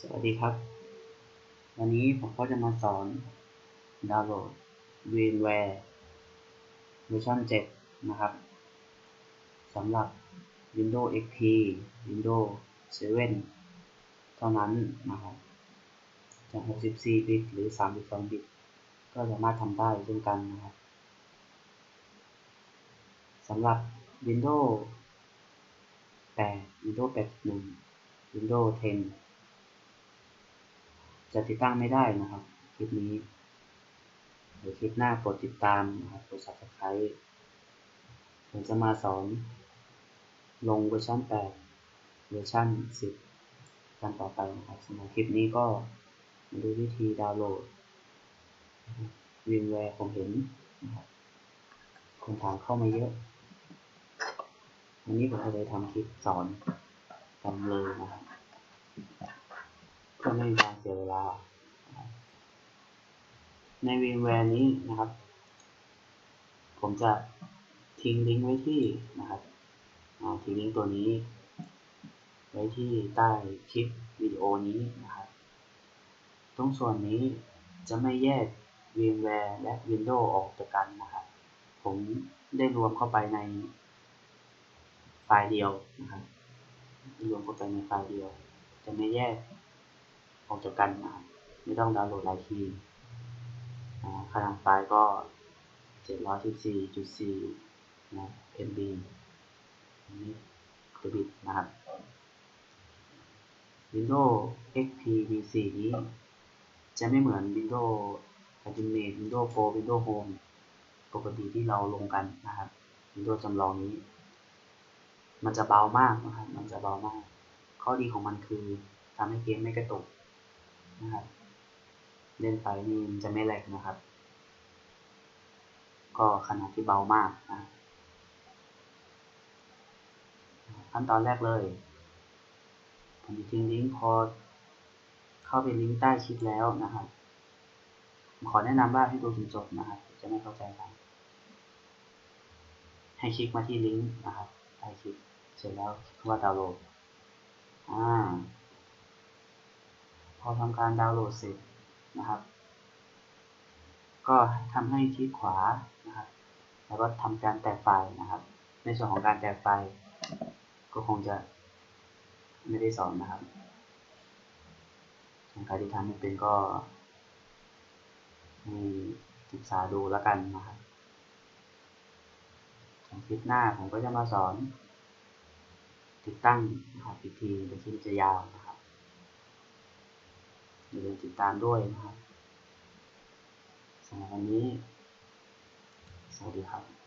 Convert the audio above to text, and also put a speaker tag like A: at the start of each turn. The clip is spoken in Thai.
A: สวัสดีครับ วันนี้ผมก็จะมาสอนดาวน์โหลด VMware เวอร์ชัน7 นะครับสำหรับ Windows XP Windows 7 เท่านั้นนะครับจะ64 บิต หรือ 32 บิต ก็สามารถทำได้เช่นกันนะครับสำหรับ Windows 8 Windows 81 Windows 10 จะติดตั้งไม่ได้นะครับ คลิปนี้เดี๋ยวคลิปหน้าโปรดติดตามนะครับกด subscribe ผมจะมาสอน ลงเวอร์ชัน8เวอร์ชัน10 กันต่อไปนะครับสำหรับคลิปนี้ก็มาดูวิธีดาวน์โหลดวิมแวร์ผมเห็นนะครับคนถามเข้ามาเยอะ วันนี้ผมก็เลยทำคลิปสอนกันเลยนะครับ ก็ไม่มีการเสียเวลา ใน VMware นี้นะครับ ผมจะทิ้งลิงก์ไว้ที่นะครับทิ้งลิงก์ตัวนี้ ไว้ที่ใต้คลิปวิดีโอนี้นะครับ ตรงส่วนนี้จะไม่แยก VMware และ Windows ออกจากกันนะครับ ผมได้รวมเข้าไปในไฟล์เดียวนะครับรวมเข้าไปในไฟล์เดียว จะไม่แยก ออกจากกันนไม่ต้องดาวน์โหลดหลายทีขนาดไฟล์ก็ 714.4นะ MB นี้ตัวบิตนะครับ Windows XP V4 นี้ จะไม่เหมือน Windows Ultimate Windows Pro Windows Home ปกติที่เราลงกันนะครับ Windows จำลองนี้ มันจะเบามากนะครับ มันจะเบามาก ข้อดีของมันคือทำให้เกมไม่กระตุก นะครับ เล่นไปนี่มันจะไม่แหลกนะครับ ก็ขนาดที่เบามากนะขั้นตอนแรกเลย ผมจะทิ้งลิงก์พอเข้าไปลิงก์ใต้คลิปแล้วนะครับขอแนะนำว่าให้ดูจนจบนะครับ จะไม่เข้าใจกันให้คลิกมาที่ลิงก์นะครับใต้คลิปเสร็จแล้วว่าดาวน์โหลดอ่า อทำการดาวน์โหลดเสร็จนะครับ ก็ทำให้คลิกขวานะครับแล้วก็ทำการแตกไฟล์นะครับ ในส่วนของการแตกไฟล์ก็คงจะไม่ได้สอนนะครับใครที่ทำไม่เป็นก็ให้ศึกษาดูแล้วกันนะครับคลิปหน้าผมก็จะมาสอน ติดตั้งนะครับอีกทีเป็นที่จะยาวนะครับ อย่าลืมติดตามด้วยนะครับสำหรับวันนี้ สวัสดีครับ